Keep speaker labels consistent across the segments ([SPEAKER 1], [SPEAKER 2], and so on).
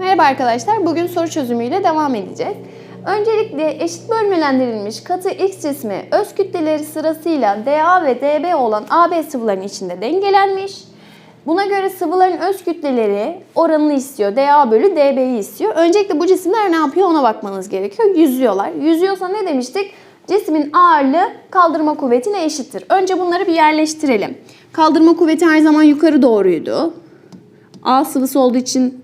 [SPEAKER 1] Merhaba arkadaşlar, bugün soru çözümüyle devam edeceğiz. Öncelikle eşit bölmelendirilmiş katı X cismi öz kütleleri sırasıyla dA ve dB olan AB sıvıların içinde dengelenmiş. Buna göre sıvıların öz kütleleri oranını istiyor. dA bölü dB'yi istiyor. Öncelikle bu cisimler ne yapıyor ona bakmanız gerekiyor. Yüzüyorlar. Yüzüyorsa ne demiştik? Cismin ağırlığı kaldırma kuvvetine eşittir. Önce bunları bir yerleştirelim. Kaldırma kuvveti her zaman yukarı doğruydu. A sıvısı olduğu için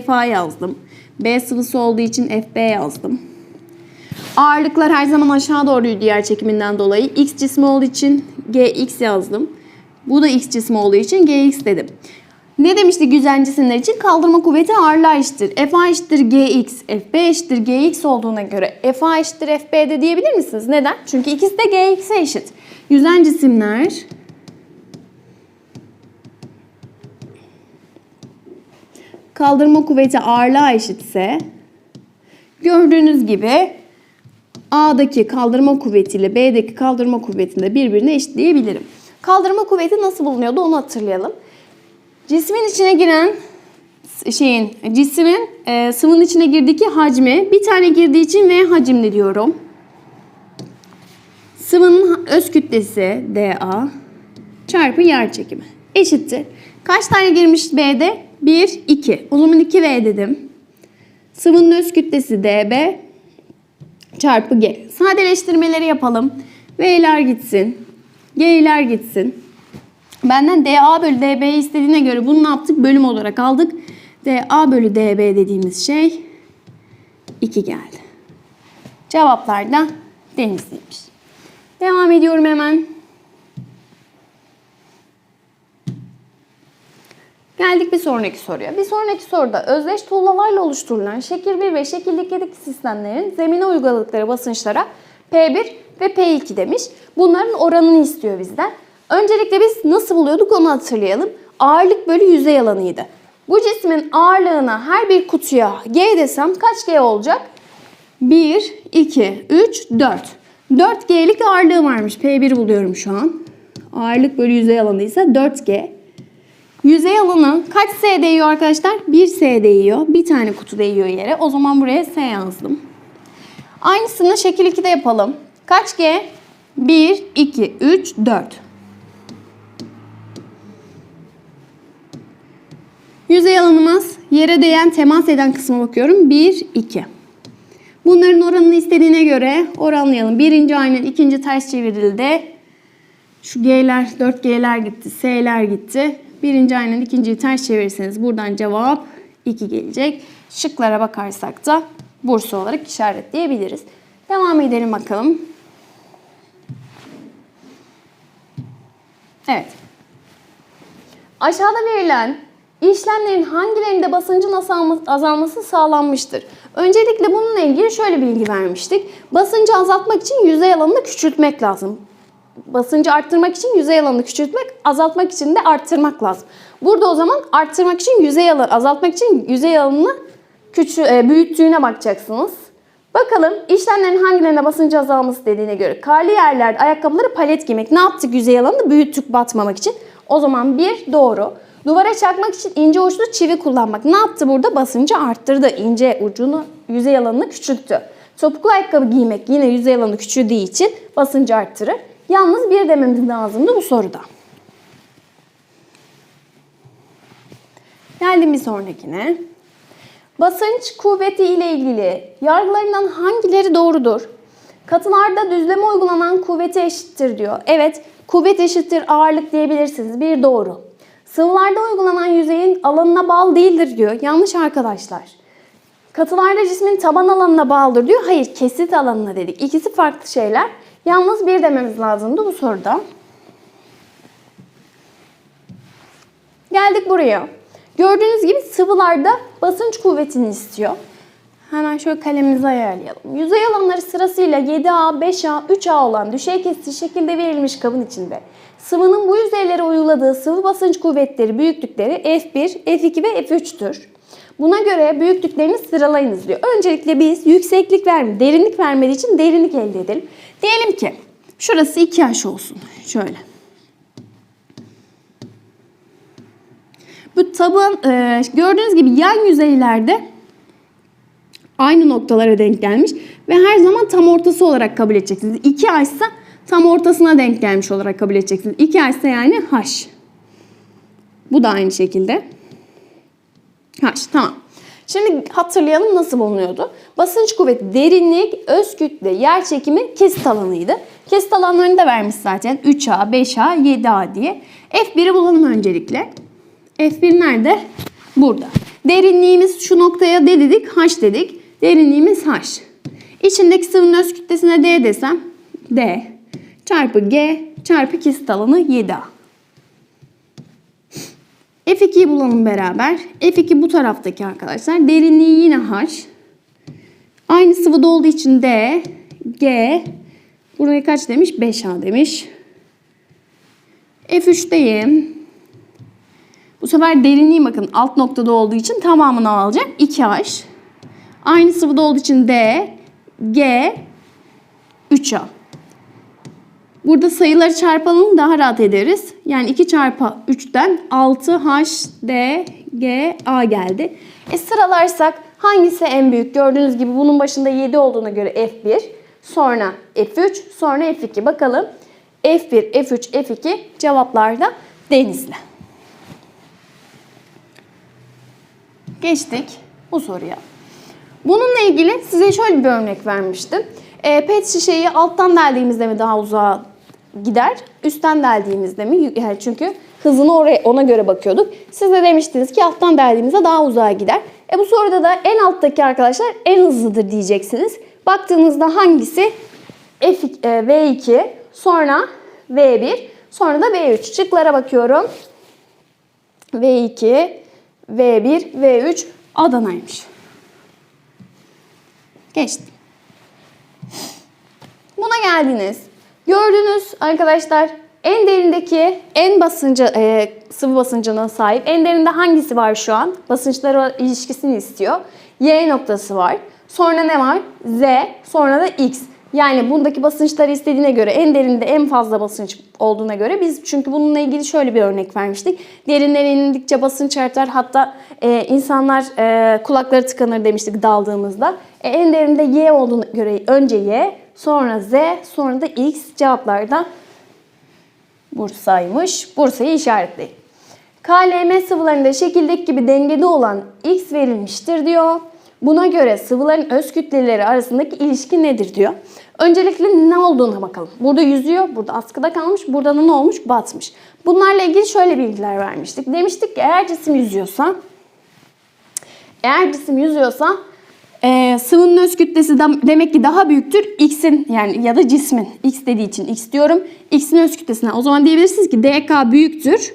[SPEAKER 1] FA yazdım. B sıvısı olduğu için FB yazdım. Ağırlıklar her zaman aşağı doğruydu yer çekiminden dolayı. X cismi olduğu için GX yazdım. Bu da X cismi olduğu için GX dedim. Ne demişti güzel cisimler için? Kaldırma kuvveti ağırlığa eşittir. FA eşittir GX, FB eşittir GX olduğuna göre FA eşittir FB de diyebilir misiniz? Neden? Çünkü ikisi de GX'e eşit. Yüzen cisimler kaldırma kuvveti ağırlığa eşitse gördüğünüz gibi A'daki kaldırma kuvvetiyle B'deki kaldırma kuvvetini de birbirine eşitleyebilirim. Kaldırma kuvveti nasıl bulunuyordu onu hatırlayalım. Cismin içine giren şeyin cismin e, sıvının içine girdiki hacmi bir tane girdiği için V hacimli diyorum. Sıvının öz kütlesi dA çarpı yer çekimi eşittir. Kaç tane girmiş B'de? 1, 2. O zaman 2V dedim. Sıvının öz kütlesi dB çarpı G. Sadeleştirmeleri yapalım. V'ler gitsin. G'ler gitsin. Benden dA bölü dB'yi istediğine göre bunu ne yaptık? Bölüm olarak aldık. dA bölü dB dediğimiz şey 2 geldi. Cevaplar da denizliymiş. Devam ediyorum hemen. Geldik bir sonraki soruya. Bir sonraki soruda özdeş tuğlalarla oluşturulan şekil 1 ve şekil 2'deki sistemlerin zemine uyguladıkları basınçlara P1 ve P2 demiş. Bunların oranını istiyor bizden. Öncelikle biz nasıl buluyorduk onu hatırlayalım. Ağırlık bölü yüzey alanıydı. Bu cismin ağırlığına her bir kutuya G desem kaç G olacak? 1, 2, 3, 4. 4G'lik ağırlığı varmış. P1 buluyorum şu an. Ağırlık bölü yüzey alanı ise 4G. Yüzey alanı kaç S değiyor arkadaşlar? 1 S değiyor. Bir tane kutu değiyor yere. O zaman buraya S yazdım. Aynısını şekil 2'de yapalım. Kaç G? 1, 2, 3, 4. Yüzey alanımız yere değen temas eden kısma bakıyorum. 1, 2. Bunların oranını istediğine göre oranlayalım. Birinci aynen ikinci ters çevrildi. Şu G'ler, 4G'ler gitti, S'ler gitti. Birinci aynen ikinciyi ters çevirirseniz buradan cevap 2 gelecek. Şıklara bakarsak da Bursa olarak işaretleyebiliriz. Devam edelim bakalım. Evet. Aşağıda verilen işlemlerin hangilerinde basıncın azalması sağlanmıştır? Öncelikle bununla ilgili şöyle bilgi vermiştik. Basıncı azaltmak için yüzey alanını küçültmek lazım. Basıncı arttırmak için yüzey alanını küçültmek, azaltmak için de arttırmak lazım. Burada o zaman arttırmak için yüzey alanı, azaltmak için yüzey alanını küçü, e, büyüttüğüne bakacaksınız. Bakalım işlemlerin hangilerine basıncı azalması dediğine göre karlı yerlerde ayakkabıları palet giymek. Ne yaptık yüzey alanını büyüttük batmamak için. O zaman bir doğru. Duvara çakmak için ince uçlu çivi kullanmak. Ne yaptı burada? Basıncı arttırdı. İnce ucunu, yüzey alanını küçülttü. Topuklu ayakkabı giymek yine yüzey alanı küçüldüğü için basıncı arttırır. Yalnız bir dememiz lazımdı bu soruda. Geldim bir sonrakine. Basınç kuvveti ile ilgili yargılarından hangileri doğrudur? Katılarda düzleme uygulanan kuvveti eşittir diyor. Evet, kuvvet eşittir ağırlık diyebilirsiniz. Bir doğru. Sıvılarda uygulanan yüzeyin alanına bağlı değildir diyor. Yanlış arkadaşlar. Katılarda cismin taban alanına bağlıdır diyor. Hayır, kesit alanına dedik. İkisi farklı şeyler. Yalnız bir dememiz lazımdı bu soruda. Geldik buraya. Gördüğünüz gibi sıvılarda basınç kuvvetini istiyor. Hemen şöyle kalemimizi ayarlayalım. Yüzey alanları sırasıyla 7A, 5A, 3A olan düşey kesici şekilde verilmiş kabın içinde. Sıvının bu yüzeylere uyguladığı sıvı basınç kuvvetleri büyüklükleri F1, F2 ve F3'tür. Buna göre büyüklüklerini sıralayınız diyor. Öncelikle biz yükseklik verme, derinlik vermediği için derinlik elde edelim. Diyelim ki şurası 2H olsun. Şöyle. Bu taban e, gördüğünüz gibi yan yüzeylerde aynı noktalara denk gelmiş ve her zaman tam ortası olarak kabul edeceksiniz. 2 h tam ortasına denk gelmiş olarak kabul edeceksiniz. 2 h yani h. Bu da aynı şekilde. H tamam. Şimdi hatırlayalım nasıl bulunuyordu. Basınç kuvveti, derinlik, öz kütle, yer çekimi, kesit alanıydı. Kesit alanlarını da vermiş zaten. 3A, 5A, 7A diye. F1'i bulalım öncelikle. F1 nerede? Burada. Derinliğimiz şu noktaya D dedik, H dedik. Derinliğimiz H. İçindeki sıvının öz kütlesine D desem D çarpı G çarpı kesit alanı 7A. F2'yi bulalım beraber. F2 bu taraftaki arkadaşlar. Derinliği yine H. Aynı sıvıda olduğu için D, G. Buraya kaç demiş? 5A demiş. F3'teyim. Bu sefer derinliği bakın alt noktada olduğu için tamamını alacak. 2H. Aynı sıvıda olduğu için D, G, 3A. Burada sayıları çarpalım daha rahat ederiz. Yani 2 çarpı 3'ten 6H, D, G, A geldi. E sıralarsak hangisi en büyük? Gördüğünüz gibi bunun başında 7 olduğuna göre F1, sonra F3, sonra F2. Bakalım F1, F3, F2 cevaplarda Denizli. Geçtik bu soruya. Bununla ilgili size şöyle bir örnek vermiştim. E, pet şişeyi alttan deldiğimizde mi daha uzağa gider, üstten deldiğimizde mi? Yani çünkü hızını oraya ona göre bakıyorduk. Siz de demiştiniz ki alttan deldiğimizde daha uzağa gider. E bu soruda da en alttaki arkadaşlar en hızlıdır diyeceksiniz. Baktığınızda hangisi F, e, V2, sonra V1, sonra da V3. Şıklara bakıyorum. V2, V1, V3 Adana'ymış. Geçtim. Buna geldiniz. Gördünüz arkadaşlar en derindeki en basıncı e, sıvı basıncına sahip en derinde hangisi var şu an? Basınçları ilişkisini istiyor. Y noktası var. Sonra ne var? Z. Sonra da X. Yani bundaki basınçları istediğine göre en derinde en fazla basınç olduğuna göre biz çünkü bununla ilgili şöyle bir örnek vermiştik. Derinlere indikçe basınç artar hatta e, insanlar e, kulakları tıkanır demiştik daldığımızda. E, en derinde Y olduğuna göre önce Y sonra Z sonra da X cevaplarda Bursa'ymış. Bursa'yı işaretleyin. KLM sıvılarında şekildeki gibi dengede olan X verilmiştir diyor. Buna göre sıvıların öz kütleleri arasındaki ilişki nedir diyor. Öncelikle ne olduğuna bakalım. Burada yüzüyor, burada askıda kalmış, burada da ne olmuş? Batmış. Bunlarla ilgili şöyle bilgiler vermiştik. Demiştik ki eğer cisim yüzüyorsa, eğer cisim yüzüyorsa e, sıvının öz kütlesi de, demek ki daha büyüktür x'in yani ya da cismin. x dediği için x diyorum. x'in öz kütlesine. O zaman diyebilirsiniz ki dk büyüktür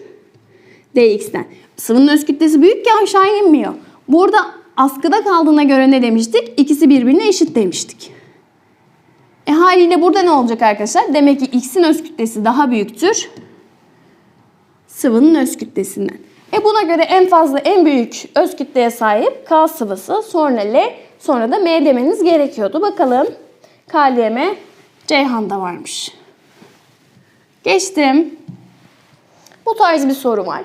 [SPEAKER 1] dx'ten. Sıvının öz kütlesi büyük ki aşağı inmiyor. Burada askıda kaldığına göre ne demiştik? İkisi birbirine eşit demiştik. E haliyle burada ne olacak arkadaşlar? Demek ki x'in öz kütlesi daha büyüktür sıvının öz kütlesinden. E buna göre en fazla en büyük öz kütleye sahip K sıvısı, sonra L, sonra da M demeniz gerekiyordu. Bakalım KLM Ceyhan'da varmış. Geçtim. Bu tarz bir soru var.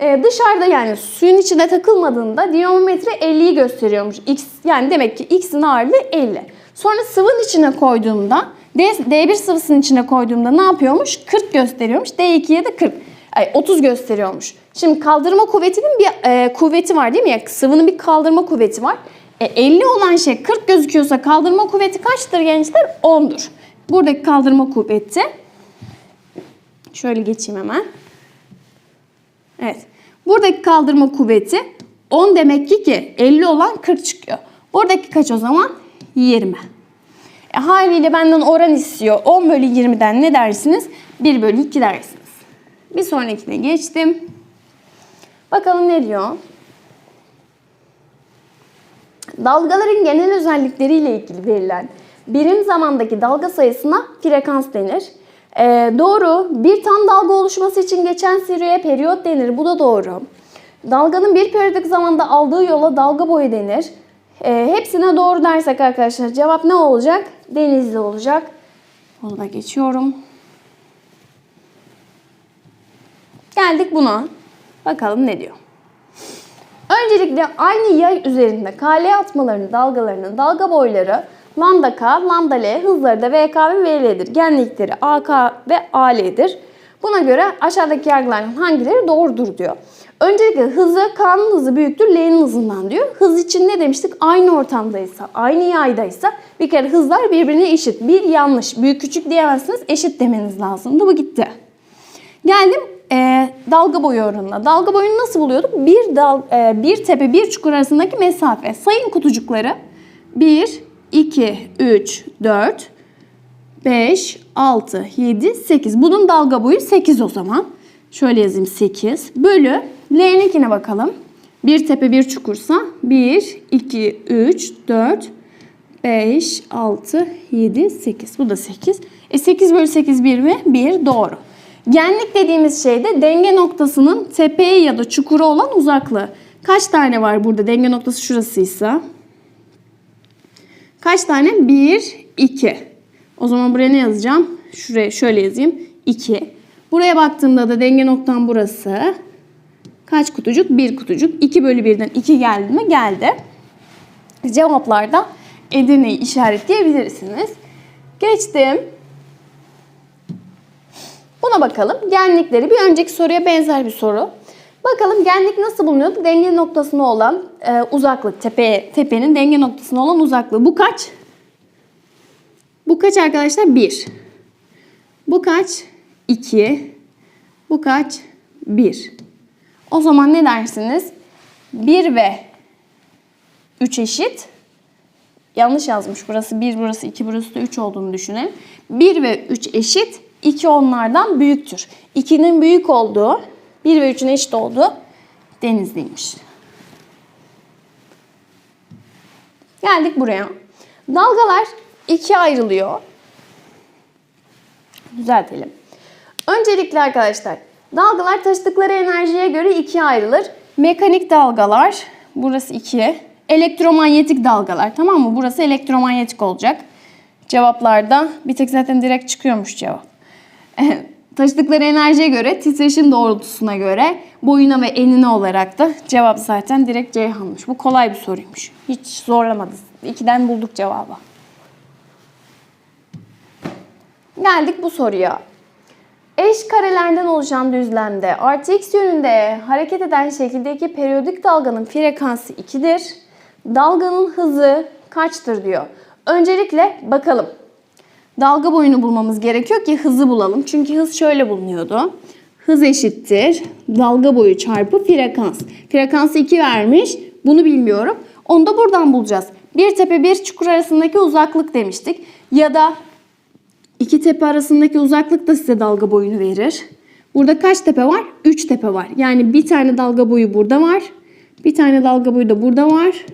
[SPEAKER 1] Ee, dışarıda yani suyun içine takılmadığında diyometre 50'yi gösteriyormuş. X, yani demek ki X'in ağırlığı 50. Sonra sıvının içine koyduğumda D, D1 sıvısının içine koyduğumda ne yapıyormuş? 40 gösteriyormuş. D2'ye de 40. Ay, 30 gösteriyormuş. Şimdi kaldırma kuvvetinin bir e, kuvveti var değil mi? Yani sıvının bir kaldırma kuvveti var. E, 50 olan şey 40 gözüküyorsa kaldırma kuvveti kaçtır gençler? 10'dur. Buradaki kaldırma kuvveti şöyle geçeyim hemen. Evet. Buradaki kaldırma kuvveti 10 demek ki ki 50 olan 40 çıkıyor. Buradaki kaç o zaman? 20. E, haliyle benden oran istiyor. 10 bölü 20'den ne dersiniz? 1 bölü 2 dersiniz. Bir sonrakine geçtim. Bakalım ne diyor? Dalgaların genel özellikleriyle ilgili verilen birim zamandaki dalga sayısına frekans denir. Ee, doğru. Bir tam dalga oluşması için geçen süreye periyot denir. Bu da doğru. Dalganın bir periyodik zamanda aldığı yola dalga boyu denir. Ee, hepsine doğru dersek arkadaşlar cevap ne olacak? Denizli olacak. Onu da geçiyorum. Geldik buna. Bakalım ne diyor. Öncelikle aynı yay üzerinde KL atmalarının dalgalarının dalga boyları lambda K, lambda L, hızları da VK ve VL'dir. Genlikleri AK ve AL'dir. Buna göre aşağıdaki yargılardan hangileri doğrudur diyor. Öncelikle hızı K'nın hızı büyüktür L'nin hızından diyor. Hız için ne demiştik? Aynı ortamdaysa, aynı yaydaysa bir kere hızlar birbirine eşit. Bir yanlış. Büyük küçük diyemezsiniz. Eşit demeniz lazımdı. Bu gitti. Geldim e, dalga boyu oranına. Dalga boyunu nasıl buluyorduk? Bir, dal, e, bir tepe bir çukur arasındaki mesafe. Sayın kutucukları. 1, 2, 3, 4, 5, 6, 7, 8. Bunun dalga boyu 8 o zaman. Şöyle yazayım 8. Bölü L'ninkine bakalım. Bir tepe bir çukursa 1, 2, 3, 4, 5, 6, 7, 8. Bu da 8. E 8 bölü 8 1 mi? 1 doğru. Genlik dediğimiz şey de denge noktasının tepeye ya da çukura olan uzaklığı. Kaç tane var burada? Denge noktası şurasıysa. Kaç tane? 1, 2. O zaman buraya ne yazacağım? Şuraya şöyle yazayım. 2. Buraya baktığımda da denge noktam burası. Kaç kutucuk? 1 kutucuk. 2 bölü 1'den 2 geldi mi? Geldi. Cevaplarda Edirne'yi işaretleyebilirsiniz. Geçtim. Buna bakalım. Genlikleri bir önceki soruya benzer bir soru. Bakalım genlik nasıl bulunuyordu? Denge noktasına olan e, uzaklık, tepe, tepenin denge noktasına olan uzaklığı. Bu kaç? Bu kaç arkadaşlar? 1. Bu kaç? 2. Bu kaç? 1. O zaman ne dersiniz? 1 ve 3 eşit. Yanlış yazmış. Burası 1, burası 2, burası da 3 olduğunu düşünelim. 1 ve 3 eşit. 2 onlardan büyüktür. 2'nin büyük olduğu, 1 ve 3'ün eşit olduğu denizliymiş. Geldik buraya. Dalgalar ikiye ayrılıyor. Düzeltelim. Öncelikle arkadaşlar dalgalar taşıdıkları enerjiye göre ikiye ayrılır. Mekanik dalgalar, burası 2. Elektromanyetik dalgalar tamam mı? Burası elektromanyetik olacak. Cevaplarda bir tek zaten direkt çıkıyormuş cevap. Taşıdıkları enerjiye göre, titreşim doğrultusuna göre, boyuna ve enine olarak da cevap zaten direkt Ceyhan'mış. Bu kolay bir soruymuş. Hiç zorlamadı. İkiden bulduk cevabı. Geldik bu soruya. Eş karelerden oluşan düzlemde artı x yönünde hareket eden şekildeki periyodik dalganın frekansı 2'dir. Dalganın hızı kaçtır diyor. Öncelikle bakalım. Dalga boyunu bulmamız gerekiyor ki hızı bulalım. Çünkü hız şöyle bulunuyordu. Hız eşittir dalga boyu çarpı frekans. Frekansı 2 vermiş. Bunu bilmiyorum. Onu da buradan bulacağız. Bir tepe bir çukur arasındaki uzaklık demiştik. Ya da iki tepe arasındaki uzaklık da size dalga boyunu verir. Burada kaç tepe var? 3 tepe var. Yani bir tane dalga boyu burada var. Bir tane dalga boyu da burada var.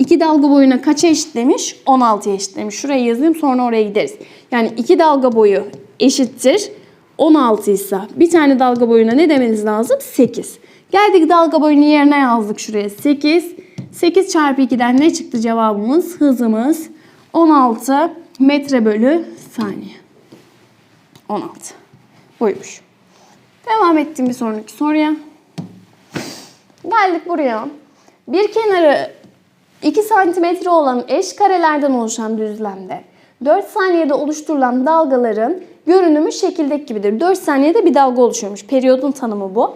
[SPEAKER 1] İki dalga boyuna kaça eşitlemiş? 16'ya eşitlemiş. Şuraya yazayım sonra oraya gideriz. Yani iki dalga boyu eşittir. 16 ise bir tane dalga boyuna ne demeniz lazım? 8. Geldik dalga boyunu yerine yazdık şuraya. 8. 8 çarpı 2'den ne çıktı cevabımız? Hızımız 16 metre bölü saniye. 16. Buymuş. Devam ettim bir sonraki soruya. Geldik buraya. Bir kenarı 2 santimetre olan eş karelerden oluşan düzlemde 4 saniyede oluşturulan dalgaların görünümü şekildeki gibidir. 4 saniyede bir dalga oluşuyormuş. Periyodun tanımı bu.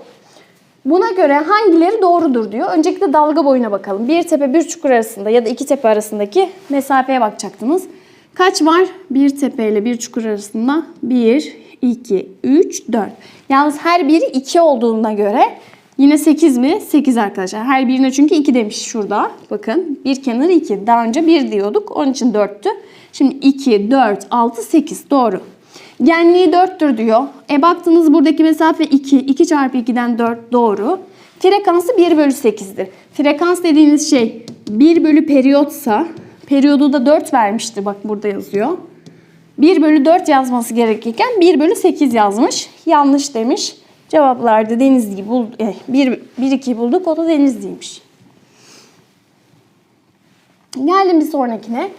[SPEAKER 1] Buna göre hangileri doğrudur diyor. Öncelikle dalga boyuna bakalım. Bir tepe bir çukur arasında ya da iki tepe arasındaki mesafeye bakacaktınız. Kaç var? Bir tepe ile bir çukur arasında 1, 2, 3, 4. Yalnız her biri 2 olduğuna göre Yine 8 mi? 8 arkadaşlar. Her birine çünkü 2 demiş şurada. Bakın bir kenarı 2. Daha önce 1 diyorduk. Onun için 4'tü. Şimdi 2, 4, 6, 8. Doğru. Genliği 4'tür diyor. E baktınız buradaki mesafe 2. 2 çarpı 2'den 4 doğru. Frekansı 1 bölü 8'dir. Frekans dediğiniz şey 1 bölü periyotsa periyodu da 4 vermişti. Bak burada yazıyor. 1 bölü 4 yazması gerekirken 1 bölü 8 yazmış. Yanlış demiş. Cevaplarda Denizli'yi bul 1 1 2 bulduk. O da Denizli'ymiş. Geldim bir sonrakine.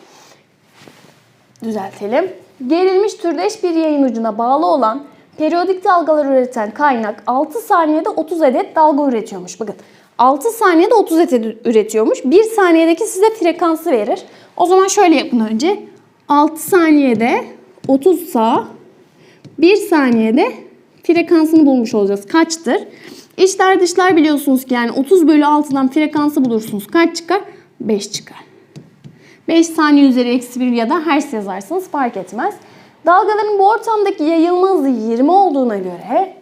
[SPEAKER 1] Düzeltelim. Gerilmiş türdeş bir yayın ucuna bağlı olan periyodik dalgalar üreten kaynak 6 saniyede 30 adet dalga üretiyormuş. Bakın 6 saniyede 30 et üretiyormuş. 1 saniyedeki size frekansı verir. O zaman şöyle yapın önce. 6 saniyede 30 sa 1 saniyede frekansını bulmuş olacağız. Kaçtır? İçler dışlar biliyorsunuz ki yani 30 bölü 6'dan frekansı bulursunuz. Kaç çıkar? 5 çıkar. 5 saniye üzeri eksi 1 ya da hertz yazarsanız fark etmez. Dalgaların bu ortamdaki yayılma hızı 20 olduğuna göre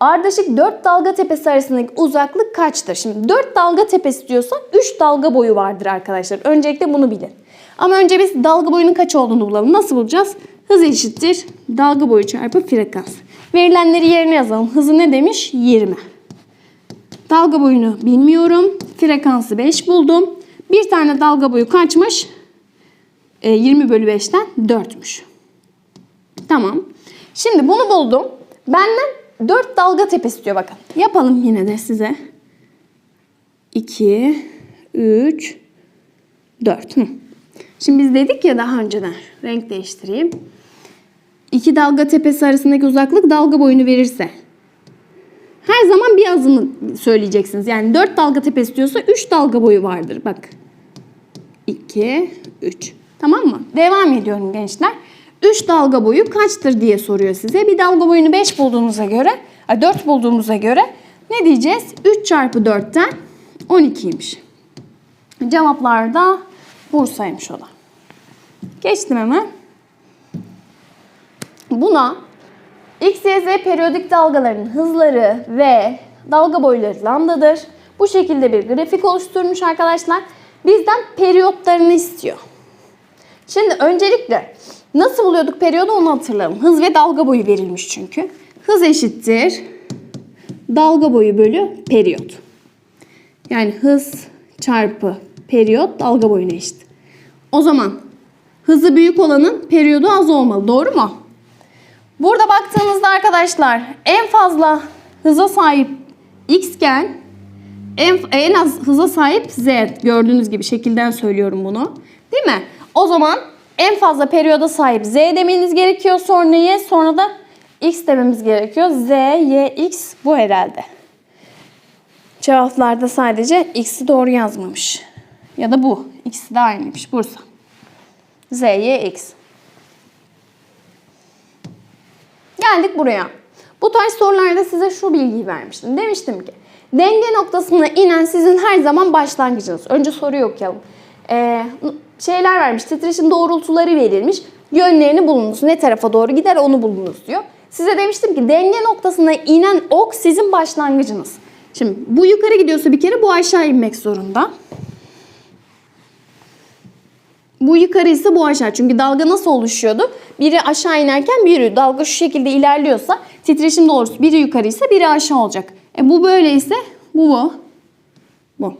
[SPEAKER 1] ardışık 4 dalga tepesi arasındaki uzaklık kaçtır? Şimdi 4 dalga tepesi diyorsak 3 dalga boyu vardır arkadaşlar. Öncelikle bunu bilin. Ama önce biz dalga boyunun kaç olduğunu bulalım. Nasıl bulacağız? Hız eşittir dalga boyu çarpı frekans. Verilenleri yerine yazalım. Hızı ne demiş? 20. Dalga boyunu bilmiyorum. Frekansı 5 buldum. Bir tane dalga boyu kaçmış? E, 20 bölü 5'ten 4'müş. Tamam. Şimdi bunu buldum. Benden 4 dalga tepe istiyor bakın. Yapalım yine de size. 2, 3, 4. Hı. Şimdi biz dedik ya daha önceden. Renk değiştireyim. İki dalga tepesi arasındaki uzaklık dalga boyunu verirse. Her zaman bir azını söyleyeceksiniz. Yani 4 dalga tepesi diyorsa 3 dalga boyu vardır. Bak. 2, 3. Tamam mı? Devam ediyorum gençler. 3 dalga boyu kaçtır diye soruyor size. Bir dalga boyunu 5 bulduğumuza göre, 4 bulduğumuza göre ne diyeceğiz? 3 çarpı 4'ten 12'ymiş. Cevaplar da Bursa'ymış o da. Geçtim hemen. Buna X, Y, Z periyodik dalgaların hızları ve dalga boyları lambdadır. Bu şekilde bir grafik oluşturmuş arkadaşlar. Bizden periyotlarını istiyor. Şimdi öncelikle nasıl buluyorduk periyodu onu hatırlayalım. Hız ve dalga boyu verilmiş çünkü. Hız eşittir dalga boyu bölü periyot. Yani hız çarpı periyot dalga boyuna eşit. O zaman hızı büyük olanın periyodu az olmalı. Doğru mu? Burada baktığımızda arkadaşlar en fazla hıza sahip x iken en, en az hıza sahip z. Gördüğünüz gibi şekilden söylüyorum bunu. Değil mi? O zaman en fazla periyoda sahip z demeniz gerekiyor. Sonra y sonra da x dememiz gerekiyor. z, y, x bu herhalde. Cevaplarda sadece x'i doğru yazmamış. Ya da bu. İkisi de aynıymış. Bursa. Z, Y, X. Geldik buraya. Bu tarz sorularda size şu bilgiyi vermiştim. Demiştim ki denge noktasına inen sizin her zaman başlangıcınız. Önce soruyu okuyalım. Ee, şeyler vermiş. Titreşim doğrultuları verilmiş. Yönlerini bulunuz. Ne tarafa doğru gider onu bulunuz diyor. Size demiştim ki denge noktasına inen ok sizin başlangıcınız. Şimdi bu yukarı gidiyorsa bir kere bu aşağı inmek zorunda. Bu yukarı ise bu aşağı. Çünkü dalga nasıl oluşuyordu? Biri aşağı inerken biri dalga şu şekilde ilerliyorsa titreşim doğrusu biri yukarı ise biri aşağı olacak. E bu böyle ise bu bu. Bu.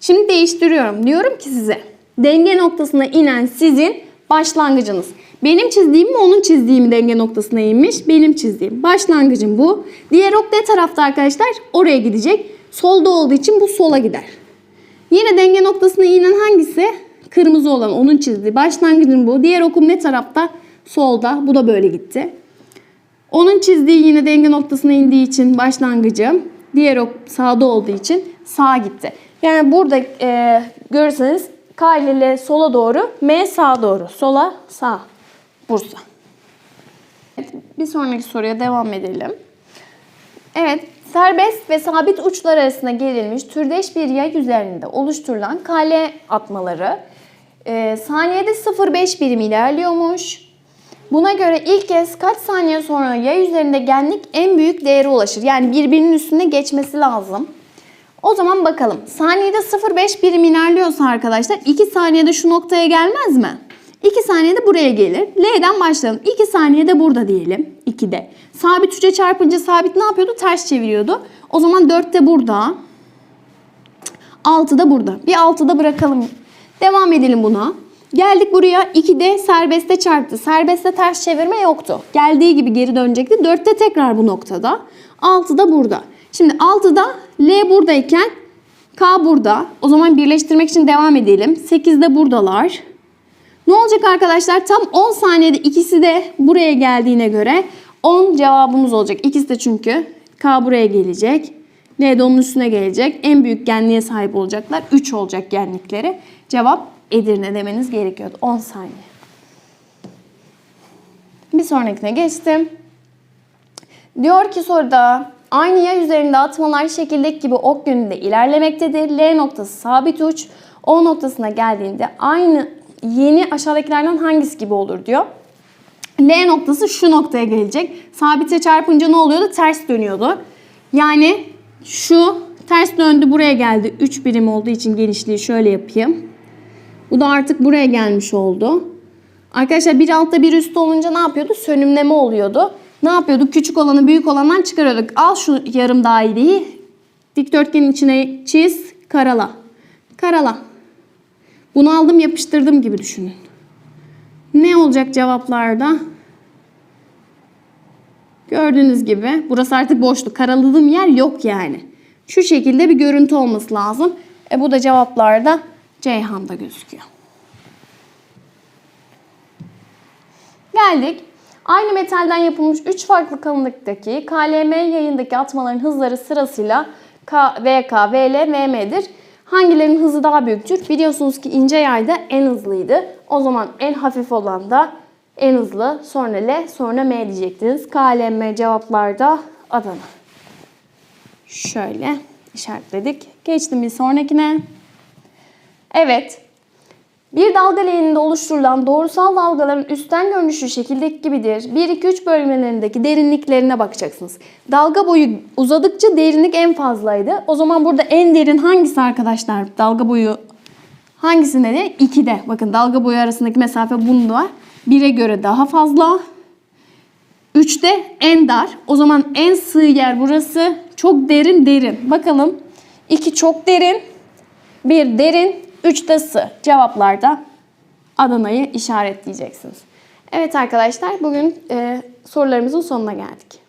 [SPEAKER 1] Şimdi değiştiriyorum. Diyorum ki size denge noktasına inen sizin başlangıcınız. Benim çizdiğim mi onun çizdiği mi denge noktasına inmiş? Benim çizdiğim. Başlangıcım bu. Diğer ok ne tarafta arkadaşlar? Oraya gidecek. Solda olduğu için bu sola gider. Yine denge noktasına inen hangisi? Kırmızı olan onun çizdiği. Başlangıcım bu. Diğer okum ne tarafta? Solda. Bu da böyle gitti. Onun çizdiği yine denge noktasına indiği için başlangıcım. Diğer ok sağda olduğu için sağa gitti. Yani burada e, görürseniz K ile sola doğru, M sağa doğru. Sola, sağ. Bursa. Evet, bir sonraki soruya devam edelim. Evet, serbest ve sabit uçlar arasında gerilmiş türdeş bir yay üzerinde oluşturulan kale atmaları e, saniyede 0,5 birim ilerliyormuş. Buna göre ilk kez kaç saniye sonra yay üzerinde genlik en büyük değere ulaşır? Yani birbirinin üstüne geçmesi lazım. O zaman bakalım. Saniyede 0,5 birim ilerliyorsa arkadaşlar 2 saniyede şu noktaya gelmez mi? 2 saniyede buraya gelir. L'den başlayalım. 2 saniyede burada diyelim. 2'de. Sabit 3'e çarpınca sabit ne yapıyordu? Ters çeviriyordu. O zaman 4 de burada. 6 da burada. Bir 6'da bırakalım. Devam edelim buna. Geldik buraya 2'de serbeste çarptı. Serbestte ters çevirme yoktu. Geldiği gibi geri dönecekti. 4'te tekrar bu noktada. 6 da burada. Şimdi 6'da L buradayken K burada. O zaman birleştirmek için devam edelim. 8'de buradalar. Ne olacak arkadaşlar? Tam 10 saniyede ikisi de buraya geldiğine göre 10 cevabımız olacak. İkisi de çünkü K buraya gelecek. L de onun üstüne gelecek. En büyük genliğe sahip olacaklar. 3 olacak genlikleri. Cevap Edirne demeniz gerekiyordu. 10 saniye. Bir sonrakine geçtim. Diyor ki soruda aynı yay üzerinde atmalar şekildeki gibi ok yönünde ilerlemektedir. L noktası sabit uç. O noktasına geldiğinde aynı yeni aşağıdakilerden hangisi gibi olur diyor. L noktası şu noktaya gelecek. Sabite çarpınca ne oluyordu? Ters dönüyordu. Yani şu ters döndü buraya geldi. 3 birim olduğu için genişliği şöyle yapayım. Bu da artık buraya gelmiş oldu. Arkadaşlar bir altta bir üstte olunca ne yapıyordu? Sönümleme oluyordu. Ne yapıyorduk? Küçük olanı büyük olandan çıkarıyorduk. Al şu yarım daireyi. Dikdörtgenin içine çiz, karala. Karala. Bunu aldım yapıştırdım gibi düşünün. Ne olacak cevaplarda? Gördüğünüz gibi burası artık boşluk. Karaladığım yer yok yani. Şu şekilde bir görüntü olması lazım. E bu da cevaplarda Ceyhan'da gözüküyor. Geldik. Aynı metalden yapılmış 3 farklı kalınlıktaki KLM yayındaki atmaların hızları sırasıyla K, VK, VL, VM'dir. Hangilerinin hızı daha büyüktür? Biliyorsunuz ki ince yayda en hızlıydı. O zaman en hafif olan da en hızlı, sonra L, sonra M diyecektiniz. KLM cevaplarda Adana. Şöyle işaretledik. Geçtim bir sonrakine. Evet. Bir dalga leğeninde oluşturulan doğrusal dalgaların üstten görünüşü şekildeki gibidir. 1, 2, 3 bölmelerindeki derinliklerine bakacaksınız. Dalga boyu uzadıkça derinlik en fazlaydı. O zaman burada en derin hangisi arkadaşlar? Dalga boyu hangisi nedir? 2'de. Bakın dalga boyu arasındaki mesafe bunda. 1'e göre daha fazla. 3'te en dar. O zaman en sığ yer burası. Çok derin derin. Bakalım. 2 çok derin. 1 derin. 3 de sığ. Cevaplarda Adana'yı işaretleyeceksiniz. Evet arkadaşlar bugün e, sorularımızın sonuna geldik.